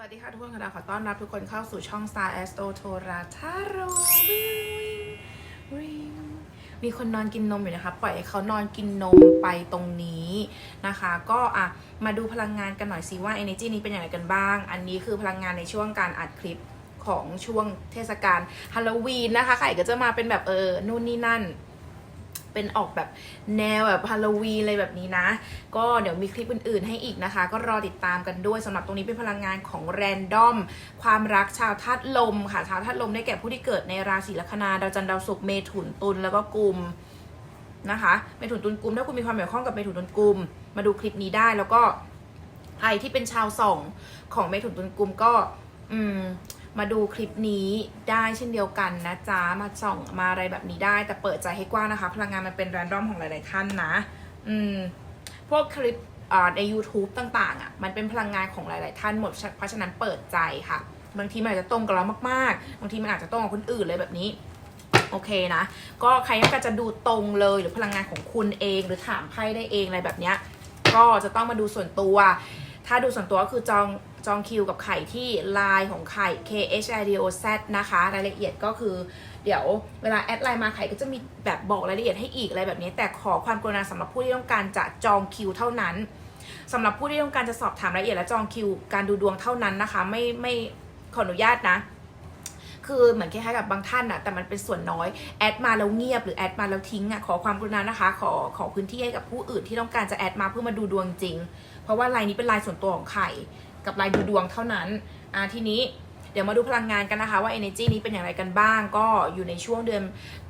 วัสดีค่ะทุกคนค่ะขอต้อนรับทุกคนเข้าสู่ช่อง Star Astro t o r a t a r o มีคนนอนกินนมอยู่นะคะ ปล่อยให้เขานอนกินนมไปตรงนี้นะคะ ก็อะมาดูพลังงานกันหน่อยสิว่า energy นี้เป็นอย่างไรกันบ้าง อันนี้คือพลังงานในช่วงการอัดคลิปของช่วงเทศกาลฮาโลวีนนะคะไข่ก็จะมาเป็นแบบเออนู่นนี่นั่น เป็นออกแบบแนวแบบฮาโลวีนอะไรแบบนี้นะ ก็เดี๋ยวมีคลิปอื่นๆให้อีกนะคะ ก็รอติดตามกันด้วยสำหรับตรงนี้เป็นพลังงานของแรนดอม ความรักชาวธาตุลมค่ะ ชาวธาตุลมได้แก่ผู้ที่เกิดในราศีลัคนาดาวจันทร์ดาวศุกร์เมถุนตุลแล้วก็กุมนะคะเมถุนตุลกุมถ้าคุณมีความเกี่ยวข้องกับเมถุนตุลกุม มาดูคลิปนี้ได้แล้วก็ใครที่เป็นชาวส่องของเมถุนตุลกุมก็ อืม มาดูคลิปนี้ได้เช่นเดียวกันนะจ๊ะ มาส่องมาอะไรแบบนี้ได้ แต่เปิดใจให้กว้างนะคะ พลังงานมันเป็นแรนดอมของหลาย ๆ ท่านนะ อืม พวกคลิปใน YouTube ต่าง ๆ อะ มันเป็นพลังงานของหลาย ๆ ท่านหมด เพราะฉะนั้นเปิดใจค่ะ บางทีมันอาจจะตรงกับเรามาก ๆ บางทีมันอาจจะตรงกับคนอื่นเลยแบบนี้โอเคนะ ก็ใครต้องการจะดูตรงเลยหรือพลังงานของคุณเองหรือถามไพ่ได้เองอะไรแบบเนี้ย ก็จะต้องมาดูส่วนตัว ถ้าดูส่วนตัวก็คือจอง จองคิวกับไข่ที่ไลน์ของไข่ K H I D O Z นะคะ รายละเอียดก็คือเดี๋ยวเวลาแอดไลน์มาไข่ก็จะมีแบบบอกรายละเอียดให้อีกอะไรแบบนี้ แต่ขอความกรุณาสำหรับผู้ที่ต้องการจะจองคิวเท่านั้นสำหรับผู้ที่ต้องการจะสอบถามรายละเอียดและจองคิวการดูดวงเท่านั้นนะคะ ไม่ไม่ขออนุญาตนะ คือเหมือนคล้ายๆกับบางท่านอะแต่มันเป็นส่วนน้อยแอดมาแล้วเงียบหรือแอดมาแล้วทิ้งอะขอความกรุณานะคะ ขอขอพื้นที่ให้กับผู้อื่นที่ต้องการจะแอดมาเพื่อมาดูดวงจริง เพราะว่าลน์นี้เป็นลน์ส่วนตัวของไข่ กับไลน์ดูดวงเท่านั้นอ่าทีนี้เดี๋ยวมาดูพลังงานกันนะคะว่า energy นี้เป็นอย่างไรกันบ้าง ก็อยู่ในช่วงเดือน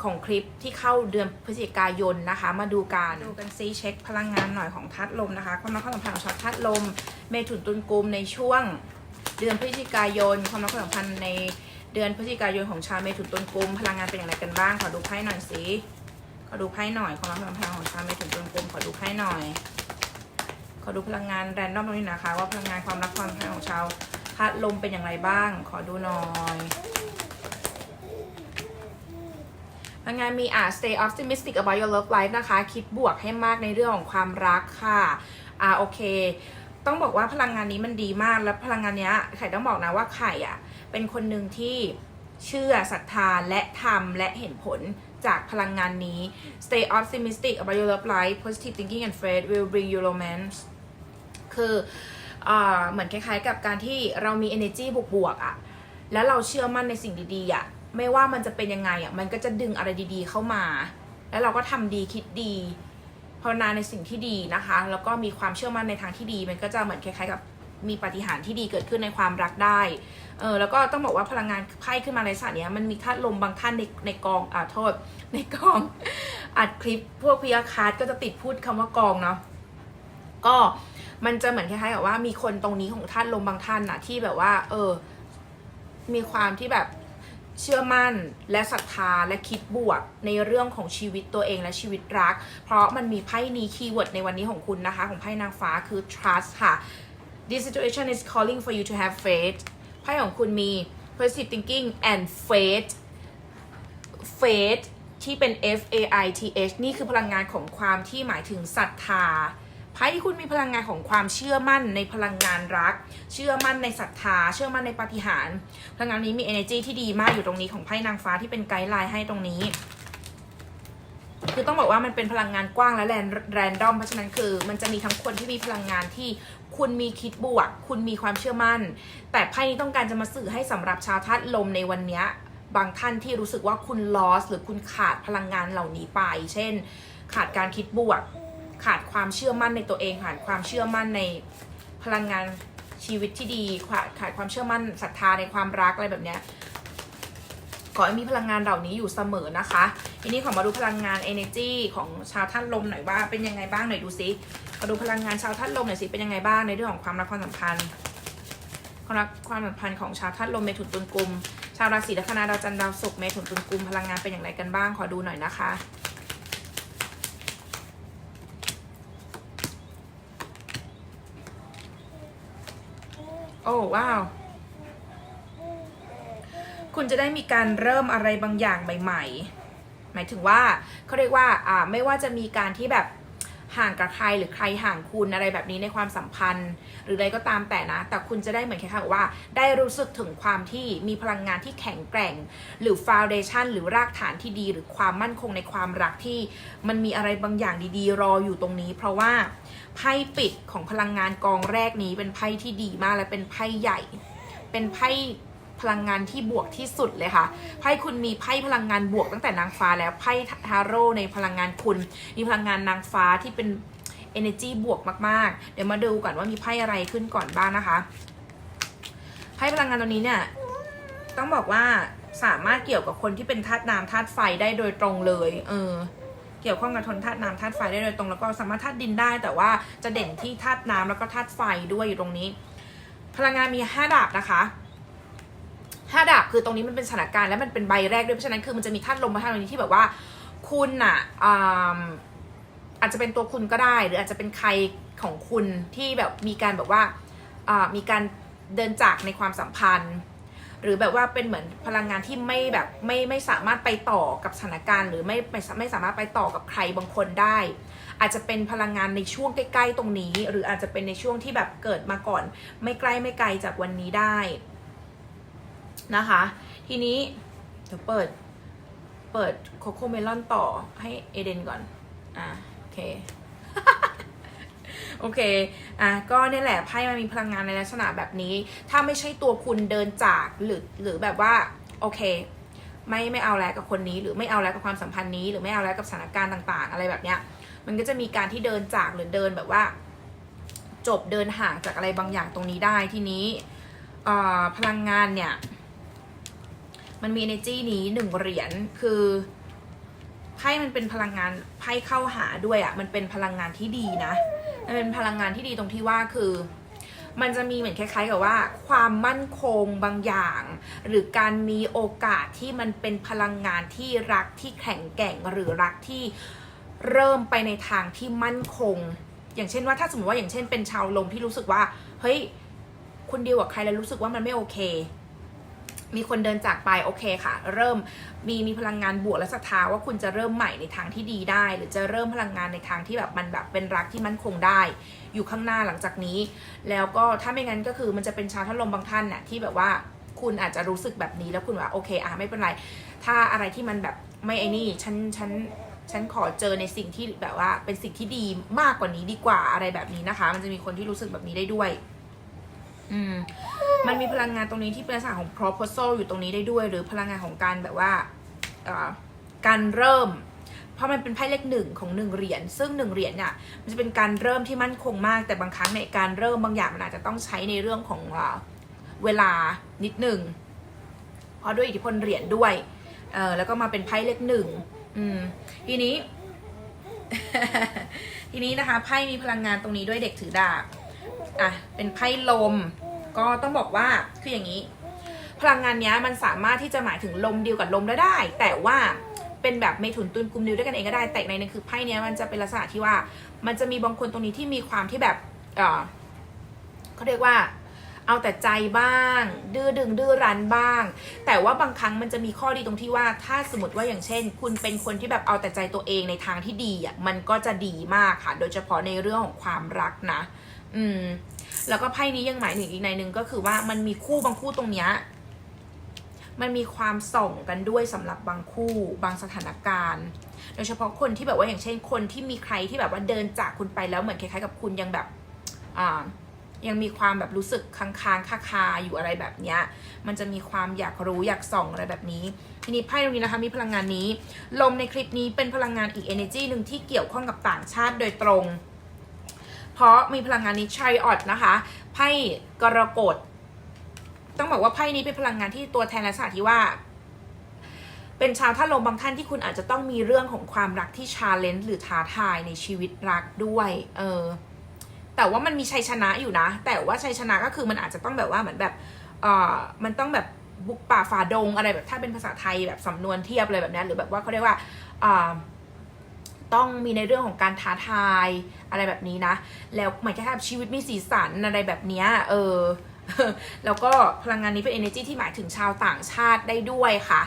ของคลิปที่เข้าเดือนพฤศจิกายนนะคะ มาดูกันดูกันซีเช็คพลังงานหน่อยของทัดลมนะคะความรักความสัมพันธ์ของชาวทัดลม เมถุนตุลกุมในช่วงเดือนพฤศจิกายน ความรักความสัมพันธ์ในเดือนพฤศจิกายนของชาวเมถุนตุลกุมพลังงานเป็นอย่างไรกันบ้างขอดูไพ่หน่อยสิขอดูไพ่หน่อยความรักความสัมพันธ์ของชาวเมถุนตุลกุมขอดูไพ่หน่อย ขอดูพลังงานแรนดอมตรงนี้นะคะ ว่าพลังงานความรักความสัมพันธ์ของชาวธาตุลมเป็นอย่างไรบ้าง ขอดูหน่อยพลังงานมีอ่า stay optimistic about your love life นะคะ คิดบวกให้มากในเรื่องของความรักค่ะอ่าโอเค ต้องบอกว่าพลังงานนี้มันดีมากแล้วพลังงานเนี้ยไข่ต้องบอกนะว่าไข่อะเป็นคนหนึ่งที่ เชื่อศรัทธาและทำและเห็นผลจากพลังงานนี้ stay optimistic about your love life positive thinking and faith will bring you romance คืออเหมือนคล้ายๆกับการที่เรามี energy บวกๆอะ่ะ แล้วเราเชื่อมั่นในสิ่งดีๆอะ่ะ ไม่ว่ามันจะเป็นยังไงอะ่ะ มันก็จะดึงอะไรดีๆเข้ามา แล้วเราก็ทำดีคิดดีภาวนาในสิ่งที่ดีนะคะ แล้วก็มีความเชื่อมั่นในทางที่ดี มันก็จะเหมือนคล้ายๆกับ มีปาฏิหาริย์ที่ดีเกิดขึ้นในความรักได้เออแล้วก็ต้องบอกว่าพลังงานไพ่ขึ้นมาในสถานเนี้ยมันมีธาตุลมบางท่านในในกองอ่าโทษ ในกองอัดคลิปพวกพีอาคาร์ดก็จะติดพูดคำว่ากองเนาะก็มันจะเหมือนคล้ายๆกับว่ามีคนตรงนี้ของท่านลมบางท่านนะที่แบบว่า เออ มีความที่แบบเชื่อมั่นและศรัทธาและคิดบวกในเรื่องของชีวิตตัวเองและชีวิตรัก เพราะมันมีไพ่นี้คีย์เวิร์ดในวันนี้ของคุณนะคะ ของไพ่นางฟ้าคือ trust ค่ะ this situation is calling for you to have faith ไพ่ของคุณมี positive thinking and faith faith ที่เป็น F A I T H นี่คือพลังงานของความที่หมายถึงศรัทธาไพ่ที่คุณมีพลังงานของความเชื่อมั่นในพลังงานรัก เชื่อมั่นในศรัทธา เชื่อมั่นในปาฏิหาริย์พลังงานนี้มี energy ที่ดีมากอยู่ตรงนี้ของไพ่นางฟ้าที่เป็นไกด์ไลน์ให้ตรงนี้ คือต้องบอกว่ามันเป็นพลังงานกว้างและแรนแรนดอมเพราะฉะนั้นคือ มันจะมีทั้งคนที่มีพลังงานที่ คุณมีคิดบวก คุณมีความเชื่อมั่น แต่ไพ่นี้ต้องการจะมาสื่อให้สำหรับชาวธาตุลมในวันนี้บางท่านที่รู้สึกว่าคุณ loss หรือคุณขาดพลังงานเหล่านี้ไป เช่น ขาดการคิดบวก ขาดความเชื่อมั่นในตัวเอง ขาดความเชื่อมั่นในพลังงานชีวิตที่ดี ขาดขาดความเชื่อมั่นศรัทธาในความรักอะไรแบบเนี้ย ขอให้มีพลังงานเหล่านี้อยู่เสมอนะคะทีนี้ขอมาดูพลังงาน energy ของชาวท่านลมหน่อยว่าเป็นยังไงบ้างหน่อยดูซิมาดูพลังงานชาวท่านลมหน่อยสิเป็นยังไงบ้างในเรื่องของความรักความสัมพันธ์ความรักความสัมพันธ์ของชาวท่านลมเมถุนตุลกุมชาวราศีลัคนาดาวจันทร์ดาวศุกร์เมถุนตุลกุมพลังงานเป็นอย่างไรกันบ้างขอดูหน่อยนะคะโอ้ว้าว คุณจะได้มีการเริ่มอะไรบางอย่างใหม่ ๆ หมายถึงว่าเขาเรียกว่าอ่าไม่ว่าจะมีการที่แบบห่างกับใครหรือใครห่างคุณอะไรแบบนี้ในความสัมพันธ์ หรืออะไรก็ตามแต่นะ แต่คุณจะได้เหมือนแค่ว่า ได้รู้สึกถึงความที่มีพลังงานที่แข็งแกร่ง หรือฟาวเดชันหรือรากฐานที่ดี หรือความมั่นคงในความรักที่มันมีอะไรบางอย่างดีๆ รออยู่ตรงนี้ เพราะว่าไพ่ปิดของพลังงานกองแรกนี้เป็นไพ่ที่ดีมากและเป็นไพ่ใหญ่ เป็นไพ่ พลังงานที่บวกที่สุดเลยค่ะไพ่คุณมีไพ่พลังงานบวกตั้งแต่นางฟ้าแล้วไพ่ทาโร่ในพลังงานคุณ มีพลังงานนางฟ้าที่เป็น energy บวกมากๆ เดี๋ยวมาดูก่อนว่ามีไพ่อะไรขึ้นก่อนบ้างนะคะไพ่พลังงานตัวนี้เนี่ยต้องบอกว่าสามารถเกี่ยวกับคนที่เป็นธาตุน้ำธาตุไฟได้โดยตรงเลย เออ เกี่ยวข้องกับทนธาตุน้ำธาตุไฟได้โดยตรงแล้วก็สามารถธาตุดินได้ แต่ว่าจะเด่นที่ธาตุน้ำแล้วก็ธาตุไฟด้วยอยู่ตรงนี้ พลังงานมีห้าดาบนะคะ ห้าดาบคือตรงนี้มันเป็นสถานการณ์และมันเป็นใบแรกด้วยเพราะฉะนั้นคือมันจะมีธาตุลมมาธาตุนี้ที่แบบว่า คุณอะอาจจะเป็นตัวคุณก็ได้ หรืออาจจะเป็นใครของคุณที่แบบมีการแบบว่าอ่ามีการเดินจากในความสัมพันธ์ หรือแบบว่าเป็นเหมือนพลังงานที่ไม่แบบไม่ไม่สามารถไปต่อกับสถานการณ์ หรือไม่ไม่ไม่สามารถไปต่อกับใครบางคนได้ อาจจะเป็นพลังงานในช่วงใกล้ ๆ ตรงนี้ หรืออาจจะเป็นในช่วงที่แบบเกิดมาก่อน ไม่ใกล้ไม่ไกลจากวันนี้ได้ นะคะ ทีนี้เดี๋ยวเปิด เปิดโคโคเมลอนต่อให้เอเดนก่อน อะโอเค โอเค อะก็เนี่ยแหละไพ่มันมีพลังงานในลักษณะแบบนี้ ถ้าไม่ใช่ตัวคุณเดินจากหรือหรือแบบว่า โอเค ไม่ไม่เอาแล้วกับคนนี้ หรือไม่เอาแล้วกับความสัมพันธ์นี้ หรือไม่เอาแล้วกับสถานการณ์ต่าง ๆ อะไรแบบเนี้ย มันก็จะมีการที่เดินจากหรือเดินแบบว่าจบเดินห่างจากอะไรบางอย่างตรงนี้ได้ทีนี้อ่าพลังงานเนี่ย มันมี energy นี้หนึ่งเหรียญคือไพ่มันเป็นพลังงานไพ่เข้าหาด้วยอะ่ะมันเป็นพลังงานที่ดีนะมันเป็นพลังงานที่ดีตรงที่ว่าคือ มันจะมีเหมือนคล้าย ๆ กับว่า ความมั่นคงบางอย่าง หรือการมีโอกาสที่มันเป็นพลังงานที่รักที่แข็งแกร่งหรือรักที่เริ่มไปในทางที่มั่นคง อย่างเช่นว่าถ้าสมมติว่าอย่างเช่นเป็นชาวลมที่รู้สึกว่า เฮ้ยคุณดีลกับใครแล้วรู้สึกว่ามันไม่โอเค มีคนเดินจากไปโอเคค่ะ เริ่มมีมีพลังงานบวกและศรัทธาว่าคุณจะเริ่มใหม่ในทางที่ดีได้ หรือจะเริ่มพลังงานในทางที่แบบมันแบบเป็นรักที่มั่นคงได้ อยู่ข้างหน้าหลังจากนี้ แล้วก็ถ้าไม่งั้นก็คือมันจะเป็นชาวท่านลมบางท่านน่ะที่แบบว่าคุณอาจจะรู้สึกแบบนี้แล้วคุณว่าโอเคอะไม่เป็นไร ถ้าอะไรที่มันแบบไม่ไอ้นี่ฉันฉันฉันขอเจอในสิ่งที่แบบว่าเป็นสิ่งที่ดีมากกว่านี้ดีกว่าอะไรแบบนี้นะคะ มันจะมีคนที่รู้สึกแบบนี้ได้ด้วย อืมมันมีพลังงานตรงนี้ที่เป็นลักษณะของ proposal อยู่ตรงนี้ได้ด้วย หรือพลังงานของการแบบว่าการเริ่ม เพราะมันเป็นไพ่เลขหนึ่งของหนึ่งเหรียญซึ่งหนึ่งเหรียญเนี่ยมันจะเป็นการเริ่มที่มั่นคงมาก แต่บางครั้งในการเริ่มบางอย่างมันอาจจะต้องใช้ในเรื่องของเอ่อเวลานิดหนึ่งเพราะด้วยอิทธิพลเหรียญด้วยเออแล้วก็มาเป็นไพ่เลขหนึ่งอืมทีนี้ ทีนี้นะคะไพ่มีพลังงานตรงนี้ด้วยเด็กถือดาบ อะเป็นไพ่ลม ก็ต้องบอกว่าคืออย่างนี้ พลังงานนี้มันสามารถที่จะหมายถึงลมเดียวกับลมได้ได้ แต่ว่าเป็นแบบเมถุนตุนกลุ่มนิวด้วยกันเองก็ได้ แต่ในนึงคือไพ่เนี้ยมันจะเป็นลักษณะที่ว่า มันจะมีบางคนตรงนี้ที่มีความที่แบบเออเขาเรียกว่า เอาแต่ใจบ้าง ดื้อดึงดื้อรั้นบ้าง แต่ว่าบางครั้งมันจะมีข้อดีตรงที่ว่า ถ้าสมมติว่าอย่างเช่น คุณเป็นคนที่แบบเอาแต่ใจตัวเองในทางที่ดีอะ มันก็จะดีมากค่ะ โดยเฉพาะในเรื่องของความรักนะ อืม แล้วก็ไพ่นี้ยังหมายถึงอีกในหนึ่งก็คือว่ามันมีคู่บางคู่ตรงเนี้ยมันมีความส่งกันด้วยสำหรับบางคู่บางสถานการณ์ โดยเฉพาะคนที่แบบว่าอย่างเช่นคนที่มีใครที่แบบว่าเดินจากคุณไปแล้วเหมือนคล้ายๆกับคุณยังแบบอ่ายังมีความแบบรู้สึกค้างๆคาๆอยู่อะไรแบบเนี้ย มันจะมีความอยากรู้อยากส่องอะไรแบบนี้ ทีนี้ไพ่ตรงนี้นะคะมีพลังงานนี้ ลมในคลิปนี้เป็นพลังงานอีก energy หนึ่งที่เกี่ยวข้องกับต่างชาติโดยตรง เพราะมีพลังงานนี้ชัยออดนะคะไพ่กรกฎต้องบอกว่าไพ่นี้เป็นพลังงานที่ตัวแทนลักษณะที่ว่า เป็นชาวท่าลมบางท่านที่คุณอาจจะต้องมีเรื่องของความรักที่ชาเลนจ์หรือท้าทายในชีวิตรักด้วย เออ แต่ว่ามันมีชัยชนะอยู่นะ แต่ว่าชัยชนะก็คือมันอาจจะต้องแบบว่าเหมือนแบบ เออมันต้องแบบบุกป่าฝ่าดงอะไรแบบถ้าเป็นภาษาไทยแบบสำนวนเทียบอะไรแบบนี้หรือแบบว่าเขาเรียกว่าอ่า ต้องมีในเรื่องของการท้าทายอะไรแบบนี้นะ แล้วหมายถึงชีวิตมีสีสันอะไรแบบนี้เออแล้วก็พลังงานนี้เป็น energy ที่หมายถึงชาวต่างชาติได้ด้วยค่ะ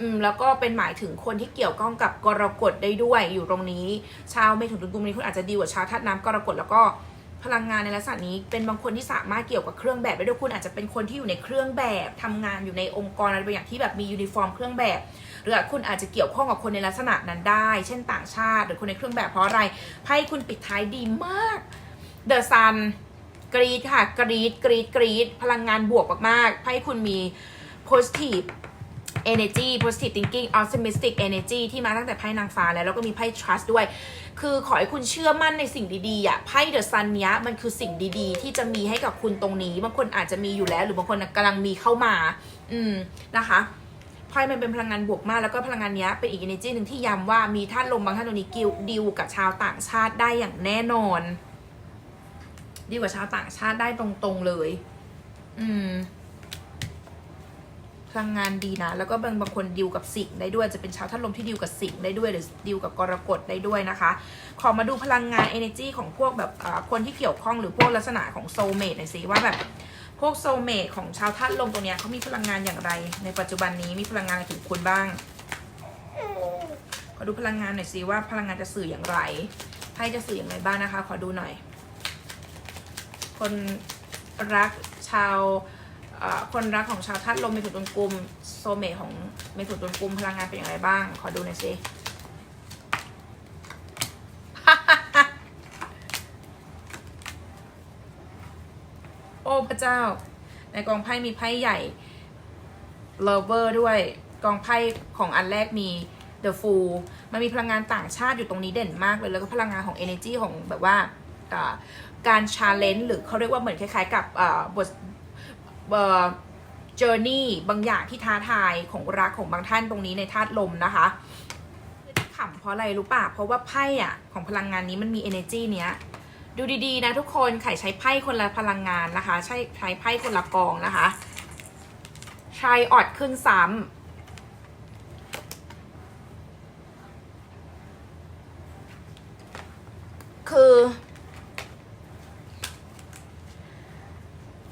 อืมแล้วก็เป็นหมายถึงคนที่เกี่ยวข้องกับกรกฎได้ด้วยอยู่ตรงนี้ ชาวเมถุนตุลกุมนี้คุณอาจจะดีกว่าชาวธาตุน้ำกรกฎแล้วก็พลังงานในลักษณะนี้เป็นบางคนที่สามารถเกี่ยวกับเครื่องแบบได้ด้วยคุณอาจจะเป็นคนที่อยู่ในเครื่องแบบทำงานอยู่ในองค์กรอะไรบางอย่างที่แบบมียูนิฟอร์มเครื่องแบบ รือคุณอาจจะเกี่ยวข้องกับคนในลักษณะนั้นได้ เช่นต่างชาติ หรือคนในเครื่องแบบเพราะอะไรไพ่คุณปิดท้ายดีมากเดอะซันกรีดค่ะกรีดกรีดกรีดพลังงานบวกมากๆไพ่คุณมี positive energy positive thinking optimistic energy ที่มาตั้งแต่ไพ่นางฟ้าแล้ว แล้วก็มีไพ่ trust ด้วย คือขอให้คุณเชื่อมั่นในสิ่งดีๆอะไพ่เดอะซันเนี้ยมันคือสิ่งดีๆ ที่จะมีให้กับคุณตรงนี้ บางคนอาจจะมีอยู่แล้ว หรือบางคนกำลังมีเข้ามา อืมนะคะ ไพ่มันเป็นพลังงานบวกมากแล้วก็พลังงานนี้เป็นอีก energy หนึ่งที่ย้ำว่ามีท่านลมบางท่านตรงนี้กิลดิวกับชาวต่างชาติได้อย่างแน่นอนดีกว่าชาวต่างชาติได้ตรงๆเลย อืม พลังงานดีนะ แล้วก็บางบางคนดิวกับสิงได้ด้วย จะเป็นชาวท่านลมที่ดิวกับสิงได้ด้วย หรือดิวกับกรกฎได้ด้วยนะคะ ขอมาดูพลังงาน energy ของพวกแบบคนที่เกี่ยวข้องหรือพวกลักษณะของโซเม e หน่อยสิว่าแบบ พวกโซเม e ของชาวท่านลมตรงเนี้ยเขามีพลังงานอย่างไร ในปัจจุบันนี้มีพลังงานอะไรถึงคุณบ้าง ขอดูพลังงานหน่อยสิว่าพลังงานจะสื่ออย่างไรไพ่จะสื่ออย่างไรบ้างนะคะ ขอดูหน่อย คนรักชาวคนรักของชาวธาตุลมเมถุนตุลกุมโซเมทของเมถุนตุลกุมพลังงานเป็นอย่างไรบ้าง ขอดูหน่อยสิ โอ้พระ เจ้า ในกองไพ่มีไพ่ใหญ่ lover ด้วย กองไพ่ของอันแรกมี the fool มันมีพลังงานต่างชาติอยู่ตรงนี้เด่นมากเลย แล้วก็พลังงานของ energy ของแบบว่าการ challenge หรือเขาเรียกว่าเหมือนคล้ายๆกับบทเอ่อ journey บางอย่างที่ท้าทายของรักของบางท่านตรงนี้ในธาตุลมนะคะขำเพราะอะไรรู้ป่ะ เพราะว่าไพ่อะของพลังงานนี้มันมี energy เนี้ย ดูดีๆนะทุกคนไข่ใช้ไพ่คนละพลังงานนะคะ ใช่ใช้ไพ่คนละกองนะคะชายออดขึ้นซ้ำคือ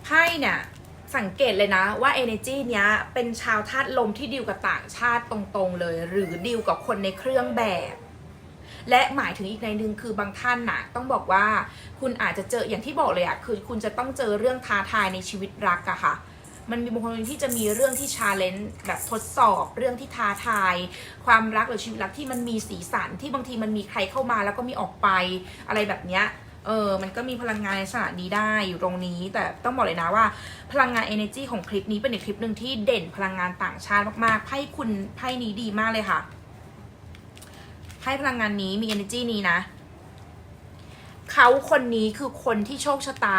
ไพ่เนี่ยสังเกตเลยนะว่า energy เนี้ยเป็นชาวธาตุลมที่ดิวกับต่างชาติตรงๆเลย หรือดิวกับคนในเครื่องแบบ และหมายถึงอีกในหนึ่งคือบางท่านน่ะต้องบอกว่าคุณอาจจะเจออย่างที่บอกเลยอะคือคุณจะต้องเจอเรื่องท้าทายในชีวิตรักอะค่ะ มันมีบางคนที่จะมีเรื่องที่ชาเลนจ์แบบทดสอบ เรื่องที่ท้าทาย ความรักหรือชีวิตรักที่มันมีสีสันที่บางทีมันมีใครเข้ามาแล้วก็มีออกไปอะไรแบบเนี้ยเออ มันก็มีพลังงานในลักษณะนี้ได้อยู่ตรงนี้ แต่ต้องบอกเลยนะว่า พลังงาน energy ของคลิปนี้เป็นอีกคลิปหนึ่งที่เด่นพลังงานต่างชาติมากๆ ไพ่คุณไพ่นี้ดีมากเลยค่ะ ไพ่พลังงานนี้มี energy นี้นะ เขาคนนี้คือคนที่โชคชะตา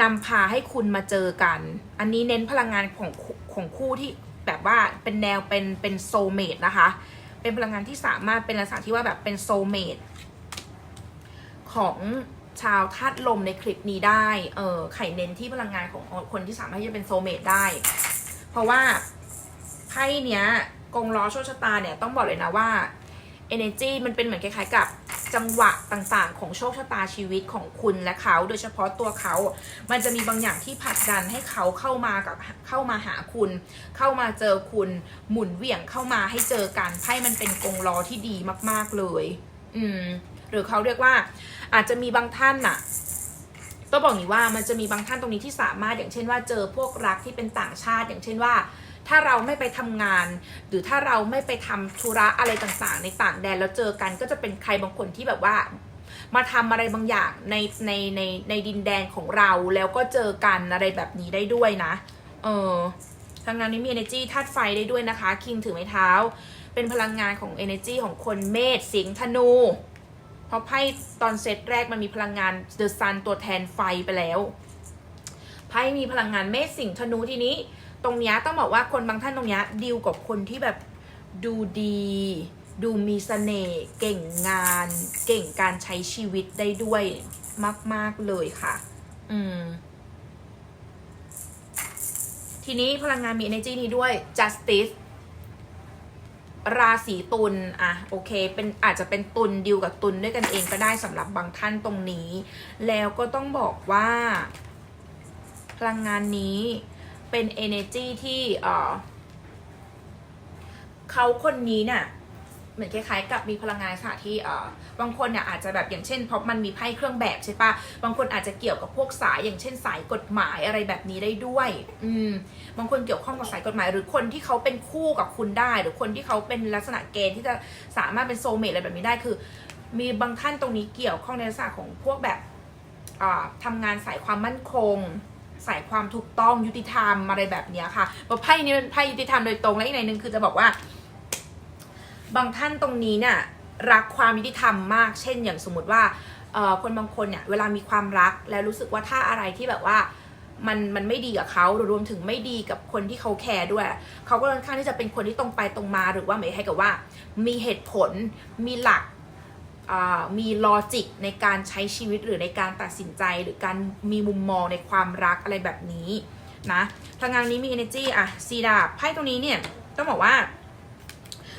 นำพาให้คุณมาเจอกัน อันนี้เน้นพลังงานของของคู่ที่แบบว่าเป็นแนวเป็นเป็นโซเมดนะคะ เป็นพลังงานที่สามารถเป็นลักษณะที่ว่าแบบเป็นโซเมดของชาวธาตุลมในคลิปนี้ได้ เออไข่เน้นที่พลังงานของคนที่สามารถที่จะเป็นโซเมดได้ เพราะว่าไพ่เนี้ยกงล้อโชคชะตาเนี่ยต้องบอกเลยนะว่า energy มันเป็นเหมือนคล้ายๆกับจังหวะต่างๆ ของโชคชะตาชีวิตของคุณและเขา โดยเฉพาะตัวเขา มันจะมีบางอย่างที่ผลักดันให้เขาเข้ามากับเข้ามาหาคุณ เข้ามาเจอคุณ หมุนเหวี่ยงเข้ามาให้เจอกันไพ่มันเป็นกงล้อที่ดีมาก ๆเลย อืม หรือเขาเรียกว่า อาจจะมีบางท่านน่ะต้องบอกอย่างนี้ว่ามันจะมีบางท่านตรงนี้ที่สามารถอย่างเช่นว่าเจอพวกรักที่เป็นต่างชาติ อย่างเช่นว่า ถ้าเราไม่ไปทำงาน หรือถ้าเราไม่ไปทำธุระอะไรต่างๆ ในต่างแดนแล้วเจอกันก็จะเป็นใครบางคนที่แบบว่า มาทำอะไรบางอย่างในในในในดินแดนของเราแล้วก็เจอกันอะไรแบบนี้ได้ด้วยนะ เออทางนั้นนี้มี energy ธาตุไฟได้ด้วยนะคะ คิงถือไม้เท้า เป็นพลังงานของ energy ของคนเมษสิงธนู เพราะไพ่ตอนเซตแรกมันมีพลังงาน The Sun ตัวแทนไฟไปแล้วไพ่มีพลังงานเมษสิงธนูทีนี้ ตรงเนี้ยต้องบอกว่าคนบางท่านตรงเนี้ยดีลกับคนที่แบบดูดี ดูมีเสน่ห์เก่งงาน เก่งการใช้ชีวิตได้ด้วยมาก ๆ เลยค่ะ อืม ทีนี้พลังงานมี energy นี้ด้วย justice ราศีตุลอะโอเค เป็นอาจจะเป็นตุลดิวกับตุลด้วยกันเองก็ได้สำหรับบางท่านตรงนี้ แล้วก็ต้องบอกว่า พลังงานนี้ เป็น energy ที่เออเขาคนนี้เนี่ยเหมือนคล้ายๆกับมีพลังงานสถานที่เออบางคนเนี่ยอาจจะแบบอย่างเช่นเพราะมันมีไพ่เครื่องแบบใช่ปะบางคนอาจจะเกี่ยวกับพวกสายอย่างเช่นสายกฎหมายอะไรแบบนี้ได้ด้วย อืมบางคนเกี่ยวข้องกับสายกฎหมาย หรือคนที่เขาเป็นคู่กับคุณได้ หรือคนที่เขาเป็นลักษณะเกณฑ์ที่จะสามารถเป็นโซเมตอะไรแบบนี้ได้คือ มีบางท่านตรงนี้เกี่ยวข้องในลักษณะของพวกแบบอ่าทำงานสายความมั่นคง สายความถูกต้องยุติธรรมอะไรแบบนี้ค่ะเพระไพ่นี้เป็นไพ่ยุติธรรมโดยตรงและอีกในหนึ่งคือจะบอกว่า บางท่านตรงนี้เนี่ยรักความยุติธรรมมาก เช่น อย่างสมมติว่าคนบางคนเนี่ยเวลามีความรักแล้วรู้สึกว่าถ้าอะไรที่แบบว่ามันมันไม่ดีกับเขาหรือรวมถึงไม่ดีกับคนที่เขาแคร์ด้วย เขาก็ค่อนข้างที่จะเป็นคนที่ตรงไปตรงมาหรือว่าหมายให้กับว่า มีเหตุผลมีหลัก มีลอจิกในการใช้ชีวิตหรือในการตัดสินใจ หรือการมีมุมมองในความรักอะไรแบบนี้นะพลังงานนี้มี energy อะซีดาบไพ่ตรงนี้เนี่ยต้องบอกว่า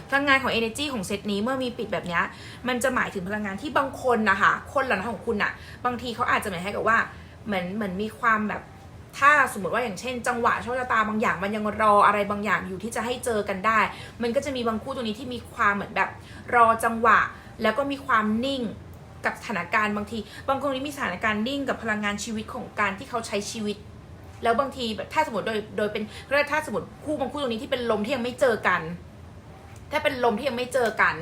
พลังงานของ energy ของเซตนี้เมื่อมีปิดแบบนี้มันจะหมายถึงพลังงานที่บางคนนะคะคนหล่านั้นของคุณอะบางทีเขาอาจจะหมายให้กับว่าเหมือนเหมือนมีความแบบถ้าสมมติว่าอย่างเช่น จังหวะโชคชะตาบางอย่างมันยังรออะไรบางอย่างอยู่ที่จะให้เจอกันได้ มันก็จะมีบางคู่ตัวนี้ที่มีความเหมือนแบบรอจังหวะ แล้วก็มีความนิ่งกับสถานการณ์บางที บางคนนี้มีสถานการณ์นิ่งกับพลังงานชีวิตของการที่เขาใช้ชีวิต แล้วบางทีแบบถ้าสมมติโดยโดยเป็นถ้าสมมติคู่บางคู่ตรงนี้ที่เป็นลมที่ยังไม่เจอกัน ถ้าเป็นลมที่ยังไม่เจอกัน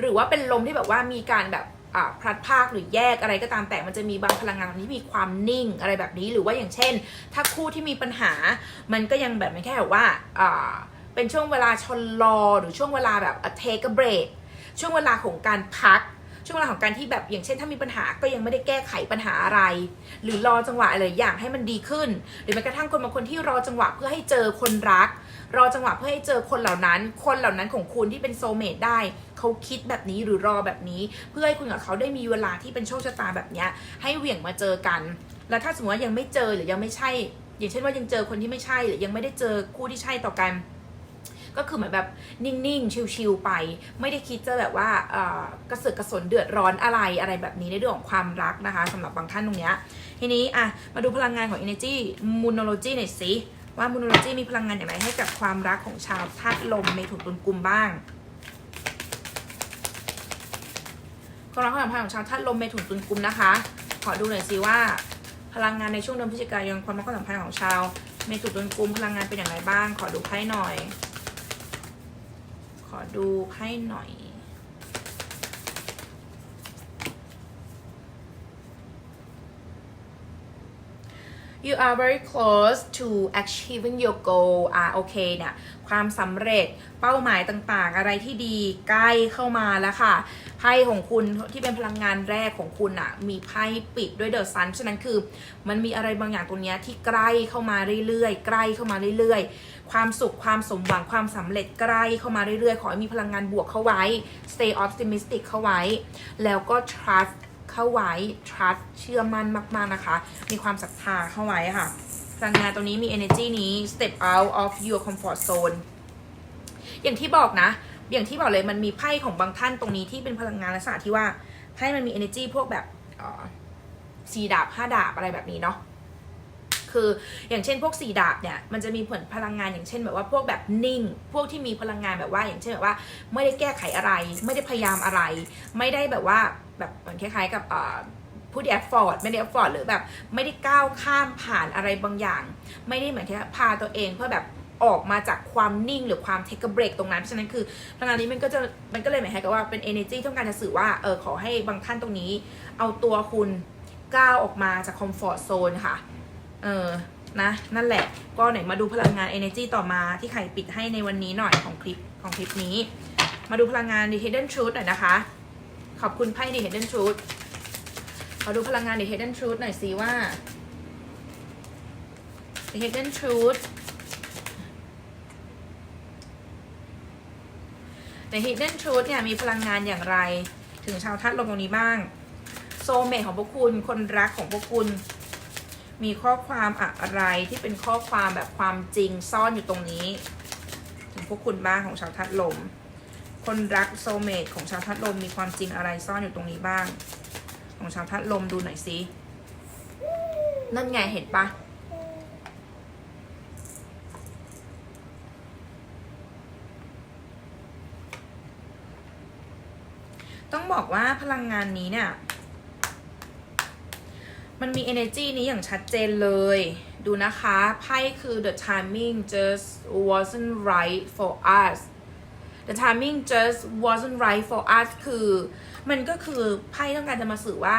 หรือว่าเป็นลมที่แบบว่ามีการแบบอ่าพลัดพากหรือแยกอะไรก็ตามแต่มันจะมีบางพลังงานที่มีความนิ่งอะไรแบบนี้หรือว่าอย่างเช่น ถ้าคู่ที่มีปัญหา มันก็ยังแบบไม่แค่แบบว่าอ่าเป็นช่วงเวลาชะลอหรือช่วงเวลาแบบเทคเบรก ช่วงเวลาของการพัก ช่วงเวลาของการที่แบบอย่างเช่น ถ้ามีปัญหาก็ยังไม่ได้แก้ไขปัญหาอะไร หรือรอจังหวะอะไรอย่างให้มันดีขึ้น หรือแม้กระทั่งคนบางคนที่รอจังหวะเพื่อให้เจอคนรัก รอจังหวะเพื่อให้เจอคนเหล่านั้น คนเหล่านั้นของคุณที่เป็นโซเมตได้เขาคิดแบบนี้หรือรอแบบนี้ เพื่อให้คุณกับเขาได้มีเวลาที่เป็นโชคชะตาแบบนี้ให้เหวี่ยงมาเจอกัน แล้วถ้าสมมติว่ายังไม่เจอหรือยังไม่ใช่ อย่างเช่นว่ายังเจอคนที่ไม่ใช่หรือยังไม่ได้เจอคู่ที่ใช่ต่อกัน ก็คือเหมือนแบบนิ่งๆ ชิลๆไป ไม่ได้คิดจะแบบว่ากระเสือกกระสนเดือดร้อนอะไรอะไรแบบนี้ในเรื่องของความรักนะคะสำหรับบางท่านตรงเนี้ยทีนี้อะมาดูพลังงานของ energy moonology หน่อยสิว่า moonology มีพลังงานอย่างไรให้กับความรักของชาวธาตุลมเมถุนตุลกุมบ้างความรักความสัมพันธ์ของชาวธาตุลมเมถุนตุลกุมนะคะ ขอดูหน่อยสิว่า พลังงานในช่วงเดือนพฤศจิกายนความรักความสัมพันธ์ของชาวเมถุนตุลกุมพลังงานเป็นอย่างไรบ้าง ขอดูไพ่หน่อย ขอดูไพ่หน่อย you are very close to achieving your goal อะโอเคเนี่ยความสำเร็จเป้าหมายต่างๆ อะไรที่ดีใกล้เข้ามาแล้วค่ะ ไพ่ของคุณที่เป็นพลังงานแรกของคุณอะมีไพ่ปิดด้วยเดอะซันฉะนั้นคือ มันมีอะไรบางอย่างตรงเนี้ยที่ใกล้เข้ามาเรื่อยๆ ใกล้เข้ามาเรื่อยๆ ความสุขความสมหวังความสำเร็จใกล้เข้ามาเรื่อยๆ ขอให้มีพลังงานบวกเข้าไว้ stay optimistic เข้าไว้ แล้วก็ trust เข้าไว้ trust เชื่อมั่นมากๆนะคะ มีความศรัทธาเข้าไว้ค่ะ พลังงานตรงนี้มี energy นี้ step out of your comfort zone อย่างที่บอกนะ อย่างที่บอกเลยมันมีไพ่ของบางท่านตรงนี้ที่เป็นพลังงานลักษณะที่ว่าไพ่มันมี energy พวกแบบอ่อสี่ดาบห้าดาบอะไรแบบนี้เนาะ คืออย่างเช่นพวกสี่ดาบเนี่ยมันจะมีผลพลังงานอย่างเช่นแบบว่าพวกแบบนิ่ง พวกที่มีพลังงานแบบว่าอย่างเช่นแบบว่าไม่ได้แก้ไขอะไร ไม่ได้พยายามอะไร ไม่ได้แบบว่าแบบเหมือนคล้ายๆ กับผู้ดีแอฟฟอร์ดไม่ได้แอฟฟอร์ดหรือแบบไม่ได้ก้าวข้ามผ่านอะไรบางอย่าง ไม่ได้เหมือนที่พาตัวเองเพื่อแบบออกมาจากความนิ่งหรือความเทคเบรกตรงนั้น เพราะฉะนั้นคือพลังงานนี้มันก็จะมันก็เลยหมายความกับว่าเป็น energy ต้องการจะสื่อว่าเออขอให้บางท่านตรงนี้ เอาตัวคุณก้าวออกมาจากคอมฟอร์ z โซนค่ะ เออนะนั่นแหละ ก็ไหนมาดูพลังงาน energy ต่อมาที่ไข่ปิดให้ในวันนี้หน่อยของคลิปของคลิปนี้ มาดูพลังงาน the hidden truth หน่อยนะคะ ขอบคุณไพ่ the hidden truth ขอดูพลังงาน the hidden truth หน่อยสิว่า the hidden truth the hidden truth เนี่ยมีพลังงานอย่างไร ถึงชาวทัดลมตรงนี้บ้าง โซเมทของพวกคุณ คนรักของพวกคุณ มีข้อความอะไรที่เป็นข้อความแบบความจริงซ่อนอยู่ตรงนี้ ถึงพวกคุณบ้างของชาวทัดลม คนรักโซเมตของชาวทัดลมมีความจริงอะไรซ่อนอยู่ตรงนี้บ้าง ของชาวทัดลมดูหน่อยสินั่นไงเห็นปะต้องบอกว่าพลังงานนี้เนี่ย มันมี energy นี้อย่างชัดเจนเลย ดูนะคะ ไพ่คือ the timing just wasn't right for us the timing just wasn't right for us คือ มันก็คือไพ่ต้องการจะมาสื่อว่า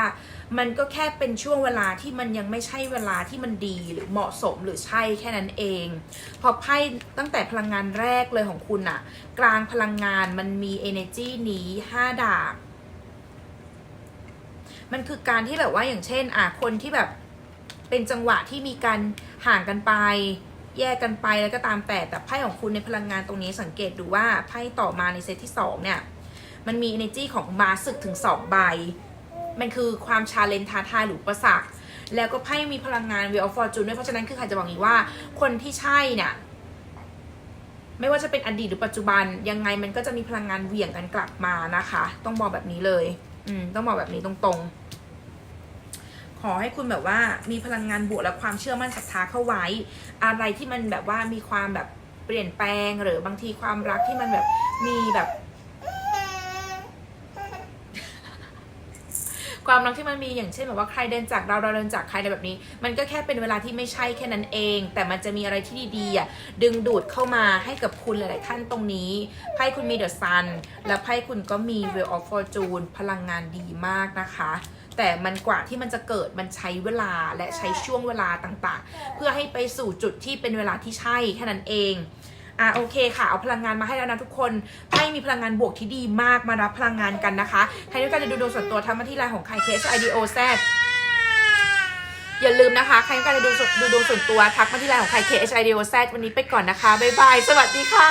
มันก็แค่เป็นช่วงเวลาที่มันยังไม่ใช่เวลาที่มันดีหรือเหมาะสมหรือใช่แค่นั้นเอง พอไพ่ตั้งแต่พลังงานแรกเลยของคุณอะกลางพลังงานมันมี energy นี้ห้าดาบ มันคือการที่แบบว่าอย่างเช่นอะคนที่แบบเป็นจังหวะที่มีการห่างกันไป แยกกันไปแล้วก็ตามแต่แต่ไพ่ของคุณในพลังงานตรงนี้สังเกตดูว่าไพ่ต่อมาในเซตที่สองเนี่ยมันมี energy ของมาศึกถึงสองใบ มันคือความชาเลนท้าทายหรือประสักแล้วก็ไพ่มีพลังงาน Wheel of Fortune ด้วยเพราะฉะนั้นคือใครจะบอกนี้ว่า คนที่ใช่เนี่ยไม่ว่าจะเป็นอดีตหรือปัจจุบันยังไงมันก็จะมีพลังงานเหวี่ยงกันกลับมานะคะ ต้องบอกแบบนี้เลย อืมต้องบอกแบบนี้ตรงๆ ขอให้คุณแบบว่ามีพลังงานบวกและความเชื่อมั่นศรัทธาเข้าไว้ อะไรที่มันแบบว่ามีความแบบเปลี่ยนแปลงหรือบางทีความรักที่มันแบบมีแบบ ความรักที่มันมีอย่างเช่นแบบว่าใครเดินจากเราเราเดินจากใครอะไรแบบนี้ มันก็แค่เป็นเวลาที่ไม่ใช่แค่นั้นเอง แต่มันจะมีอะไรที่ดีๆอะดึงดูดเข้ามาให้กับคุณหลาย ๆ ท่านตรงนี้ไพ่คุณมีเดอะซันและไพ่คุณก็มี Wheel of Fortune พลังงานดีมากนะคะแต่มันกว่าที่มันจะเกิดมันใช้เวลาและใช้ช่วงเวลาต่างๆ เพื่อให้ไปสู่จุดที่เป็นเวลาที่ใช่แค่นั้นเอง อะโอเคค่ะ เอาพลังงานมาให้แล้วนะทุกคนไพ่มีพลังงานบวกที่ดีมากมารับพลังงานกันนะคะใครต้องการจะดูดวงส่วนตัวทักมาที่ไลน์ของใครเคสไอดีโอแซอย่าลืมนะคะ ใครต้องการจะดูดูดวงส่วนตัวทักมาที่ไลน์ของใครเคชไอเดโอแซดวันนี้ไปก่อนนะคะ บ๊ายบาย สวัสดีค่ะ